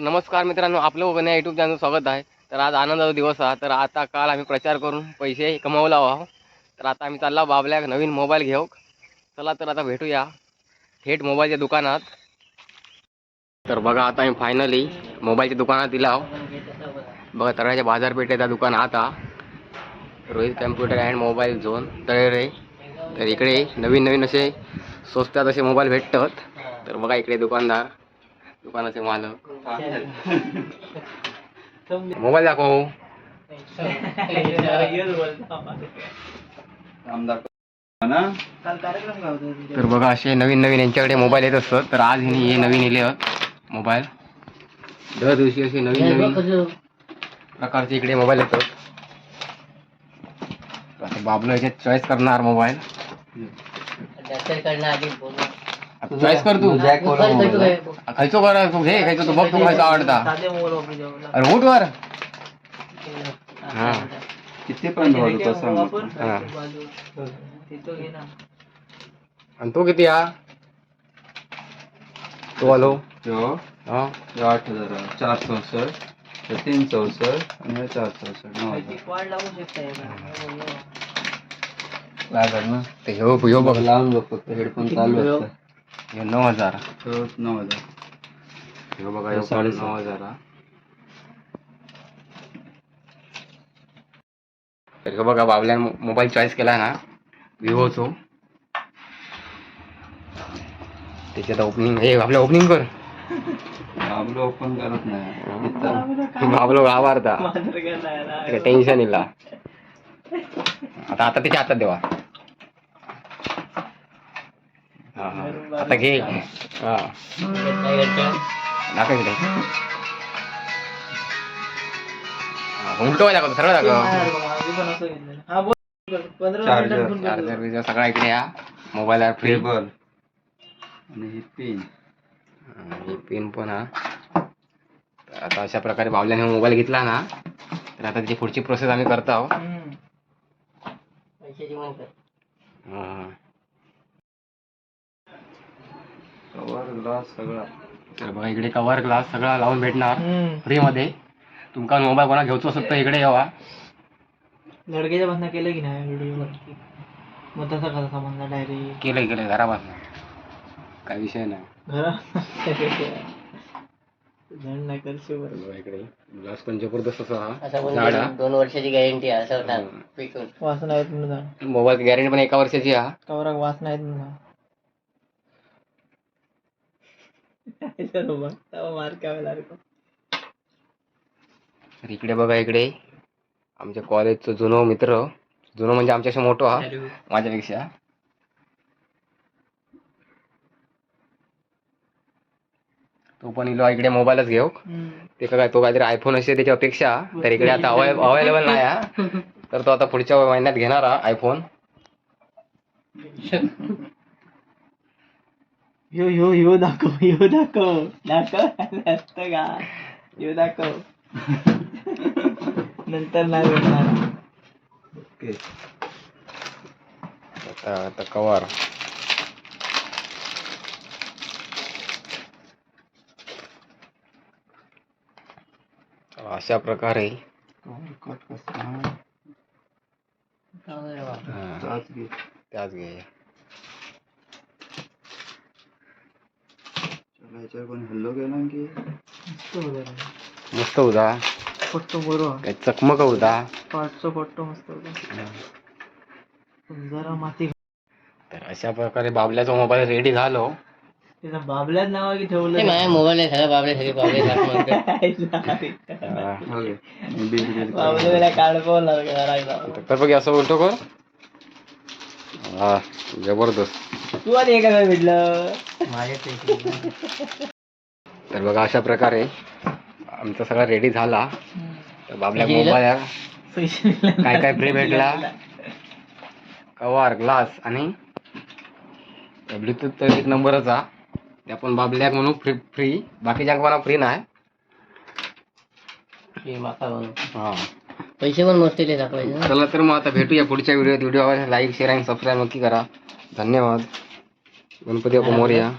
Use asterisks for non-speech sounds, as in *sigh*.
नमस्कार मित्रांनो आपलं बघण्या युट्यूब चॅनल स्वागत आहे. तर आज आनंदाचा दिवस आहे. तर आता काल आम्ही प्रचार करून पैसे कमवला आहो. तर आता आम्ही चालला बाबल्या नवीन मोबाईल घेऊ चला तर आता भेटूया. थेट मोबाईलच्या दुकानात. तर बघा आता आम्ही फायनली मोबाईलच्या दुकानात दिला आहो. बघा तळ्याच्या बाजारपेठेचा दुकान आता. Rohit computer and mobile zone Talere तर इकडे नवीन नवीन असे स्वस्तात असे मोबाईल भेटतात. तर बघा इकडे दुकानदार. दुकानाचे मालक. *laughs* मोबाईल दाखव. तर बघा असे नवीन नवीन यांच्याकडे मोबाईल येत असतात. तर आज हिने हे नवीन येले मोबाईल. दर दिवशी असे नवीन नवीन प्रकारचे इकडे मोबाईल येतात. आता बाबलो याच्यात चॉईस करणार मोबाईल. चॉईस कर तू. खायचो कर तू घे खायचो तू बघ तू खायचो आवडता. अरे उठ वर. हा. किती पण वाढवतो सांग हा. आणि तो किती हा? तो आलो हा. आठ हजार. चार चौसष्ट तीन चौसष्ट आणि हे चार चौसष्ट नऊ हजार. ना? ते ह्यो ह्यो बघ. लावून बघ फक्त हेडफोन चालू असतं. ह्यो नऊ हजार. तो नऊ हजार. ह्यो बघा साडेसहा. नऊ हजार हा. तर ह्यो बघा बाबल्यान मोबाईल चॉईस केला ना विवोचो. त्याच्यात ओपनिंग हे आपल्या ओपनिंग कर. आपलं ओपन करत नाही. इथं. बाबलो आवडता टेन्शन इला आता आता त्याच्या हातात देवा हा, हा. आता घे. हा. दाखव इकडे. हा, उलटं वाय दाखव सरळ दाखव. चार्जर. चार्जर. बिर्जर सगळा इकडे या. मोबाईल फ्री केबल आणि ही पिन ही पिन पण हा. आता अशा प्रकारे बावल्याने मोबाईल घेतला ना तर आता त्याची पुढची प्रोसेस आम्ही करतो आहोत हा. कवर ग्लास सगळा. तर बघा इकडे कव्हर ग्लास सगळा लावून भेटणार. फ्री मध्ये तुमका मोबाईल कोणा घ्यायचो असत तर इकडे यावा. लडक्याच्या बंद केलं की नाही व्हिडिओ मग तसा कसा समजला डायरेक्ट केलंय केलंय घरापासून काय विषय नाही. घरा जण नाही करशील बरोबर बघा इकडे. ग्लास पण जबरदस्त असा झाड. दोन वर्षाची गॅरंटी आहे असं म्हणून मोबाईल गॅरंटी पण एका वर्षाची हा. कवराक वास नाही. म्हणून बरोबर तेव्हा मार तर इकडे बघा इकडे. आमच्या कॉलेजचं जुनो मित्र. जुनो म्हणजे आमच्याशी मोठो हा. माझ्यापेक्षा. तो पण इलो इकडे मोबाईलच घेऊ. ते का काय तो काहीतरी आयफोन असेल त्याच्या अपेक्षा. तर इकडे आता अवेलेबल नाही हा. *laughs* तर तो आता पुढच्या महिन्यात घेणार हा आयफोन ह्यो ह्यो ह्यो दाखव ह्यो दाखव दाखव असतं का ह्यो दाखव नंतर नाही भेटणार ओके आता आता कवर अशा प्रकारे कट कसं त्याच घे कोणी हल्लो गेला की मस्त होता रे. मस्त होता फोटो बरो. काय चकमक होता पाठचा फोटो मस्त होता जरा माती तर अशा प्रकारे बाबल्याचा मोबाईल रेडी झालो. त्याचा बाबल्याच नाव की ठेवलं माझ्या मोबाईल आहे सगळं बाबले सगळे बाबले *laughs* सारखं. ओके. बिल बिल बाबल्याला काढपवला करायला तर बघ असं बोलतो कर. हा जबरदस्त. तू आणि एका भेटलं तर बघा अशा प्रकारे आमचा सगळा रेडी झाला. तर बाबल्या मोबाईल दिले काय काय फ्री भेटला कवर ग्लास आणि ब्लूटूथ तर एक नंबरच ते आपण बाबल्याक म्हणून फ्री फ्री बाकीच्या कोणा फ्री नाही? हा पैसे पण मस्त दाखवायचे चला तर मग आता भेटूया पुढच्या व्हिडिओत व्हिडिओ लाईक शेअर आणि सबस्क्राईब नक्की करा. धन्यवाद. गणपती बाप्पा मोरया